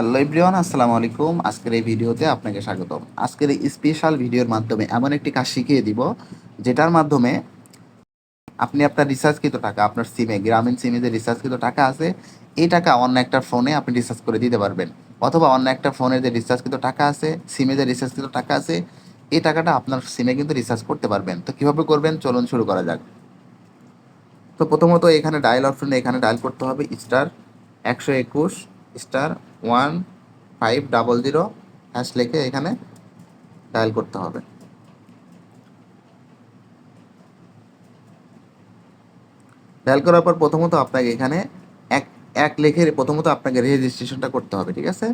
Hello everyone, আসসালামু আলাইকুম। আজকের এই ভিডিওতে আপনাকে স্বাগতম। আজকের এই স্পেশাল ভিডিওর মাধ্যমে এমন একটি কাজ শিখিয়ে দিব, যেটার মাধ্যমে আপনি আপনার রিচার্জকৃত টাকা, আপনার সিমে গ্রামীণ সিমে যে রিচার্জকৃত টাকা আছে, এই টাকা অন্য একটা ফোনে আপনি রিচার্জ করে দিতে পারবেন। অথবা অন্য একটা ফোনে যে রিচার্জকৃত টাকা আছে সিমে যে রিচার্জকৃত টাকা আছে, এই টাকাটা আপনার সিমে কিন্তু রিচার্জ করতে পারবেন। তো কীভাবে করবেন? চলুন শুরু করা যাক। তো প্রথমত এখানে ডায়াল অপশনে এখানে ডায়াল করতে হবে স্টার একশো একুশ। Star one five double zero hash লিখে এখানে ডায়াল করতে হবে। ডায়াল করার পর প্রথমত আপনাকে এখানে এক এক লেখে প্রথমত আপনাকে রেজিস্ট্রেশনটা করতে হবে, ঠিক আছে?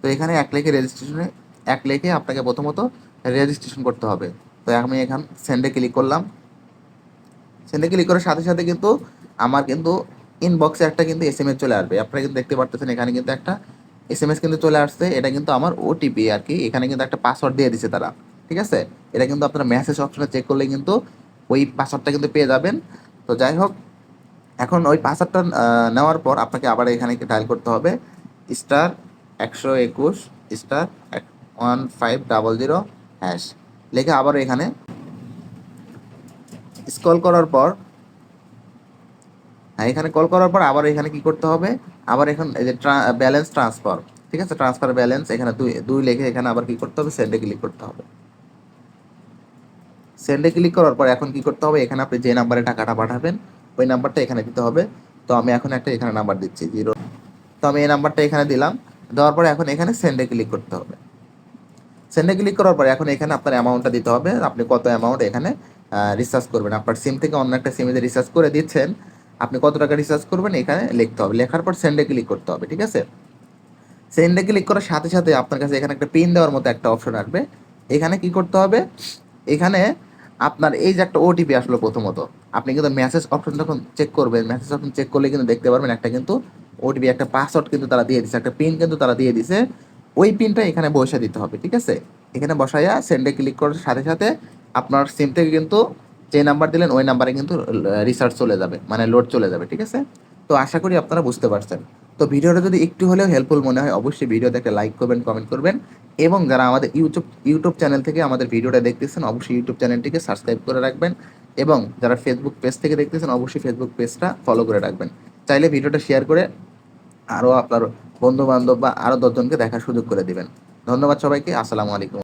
তো এখানে এক লেখে রেজিস্ট্রেশনে এক লেখে আপনাকে প্রথমত রেজিস্ট্রেশন করতে হবে। তো আমি এখান সেন্ডে ক্লিক করলাম। সেন্ডে ক্লিক করার সাথে সাথে কিন্তু আমার কিন্তু ইনবক্সে একটা কিন্তু এস এম এস চলে আসবে। আপনারা কিন্তু দেখতে পারতেছেন, এখানে কিন্তু একটা এস এম এস কিন্তু চলে আসছে। এটা কিন্তু আমার ওটিপি আর কি। এখানে কিন্তু একটা পাসওয়ার্ড দিয়ে দিছে তারা, ঠিক আছে? এটা কিন্তু আপনারা মেসেজ অপশনে চেক করলে কিন্তু ওই পাসওয়ার্ডটা কিন্তু পেয়ে যাবেন। তো যাই হোক, এখন ওই পাসওয়ার্ডটা নেওয়ার পর আপনাকে আবার এখানে ডায়াল করতে হবে। স্টার একশো একুশ star one five double zero hash লেখে আবার এখানে। স্ক্রল করার পর এখানে কল করার পর আবার এখানে কি করতে হবে? আবার এখন এই যে ব্যালেন্স ট্রান্সফার ঠিক আছে? ট্রান্সফার ব্যালেন্স এখানে দুই দুই লিখে এখানে আবার কি করতে হবে? সেন্ডে ক্লিক করতে হবে। সেন্ডে ক্লিক করার পর এখন কি করতে হবে? এখানে আপনি যে নাম্বারে টাকাটা পাঠাবেন, ওই নাম্বারটা এখানে দিতে হবে। তো আমি এখন একটা এখানে নাম্বার দিচ্ছি জিরো তো আমি এই নাম্বারটা এখানে দিলাম। দেওয়ার পরে এখন এখানে সেন্ডে ক্লিক করতে হবে। সেন্ডে ক্লিক করার পরে এখন এখানে আপনার অ্যামাউন্টটা দিতে হবে। আপনি কত অ্যামাউন্ট এখানে রিচার্জ করবেন। আপনার সিম থেকে অন্য একটা সিমে রিচার্জ করে দিচ্ছেন আপনি কত টাকা রিচার্জ করবেন? এখানে লিখতে হবে। লেখার পর সেন্ডে ক্লিক করতে হবে, ঠিক আছে? সেন্ডে ক্লিক করার সাথে সাথে আপনার কাছে এখানে একটা পিন দেওয়ার মতো একটা অপশন আসবে। এখানে কি করতে হবে? এখানে আপনার এই যে একটা ওটিপি আসলো প্রথমত, আপনি কিন্তু মেসেজ অপশন যখন চেক করবেন মেসেজ অপশন চেক করলে কিন্তু দেখতে পারবেন একটা কিন্তু ওটিপি একটা পাসওয়ার্ড কিন্তু তারা দিয়ে দিছে, একটা পিন কিন্তু তারা দিয়ে দিছে। ওই পিনটা এখানে বসে দিতে হবে, ঠিক আছে? এখানে বসাইয়া সেন্ডে ক্লিক করার সাথে সাথে আপনার সিম থেকে কিন্তু যে নাম্বার দিলেন, ওই নাম্বারে কিন্তু রিসার্চ চলে যাবে মানে লোড চলে যাবে, ঠিক আছে? তো আশা করি আপনারা বুঝতে পারছেন। তো ভিডিওটা যদি একটু হলেও হেল্পফুল মনে হয়, অবশ্যই ভিডিওতে একটা লাইক করবেন কমেন্ট করবেন। এবং যারা আমাদের ইউটিউব ইউটিউব চ্যানেল থেকে আমাদের ভিডিওটা দেখতেছেন, অবশ্যই ইউটিউব চ্যানেলটিকে সাবস্ক্রাইব করে রাখবেন। এবং যারা ফেসবুক পেজ থেকে দেখতেছেন, অবশ্যই ফেসবুক পেজটা ফলো করে রাখবেন। চাইলে ভিডিওটা শেয়ার করে আরও আপনার বন্ধু বান্ধব বা আরও দশজনকে দেখার সুযোগ করে দেবেন। ধন্যবাদ সবাইকে, আসসালামু আলাইকুম।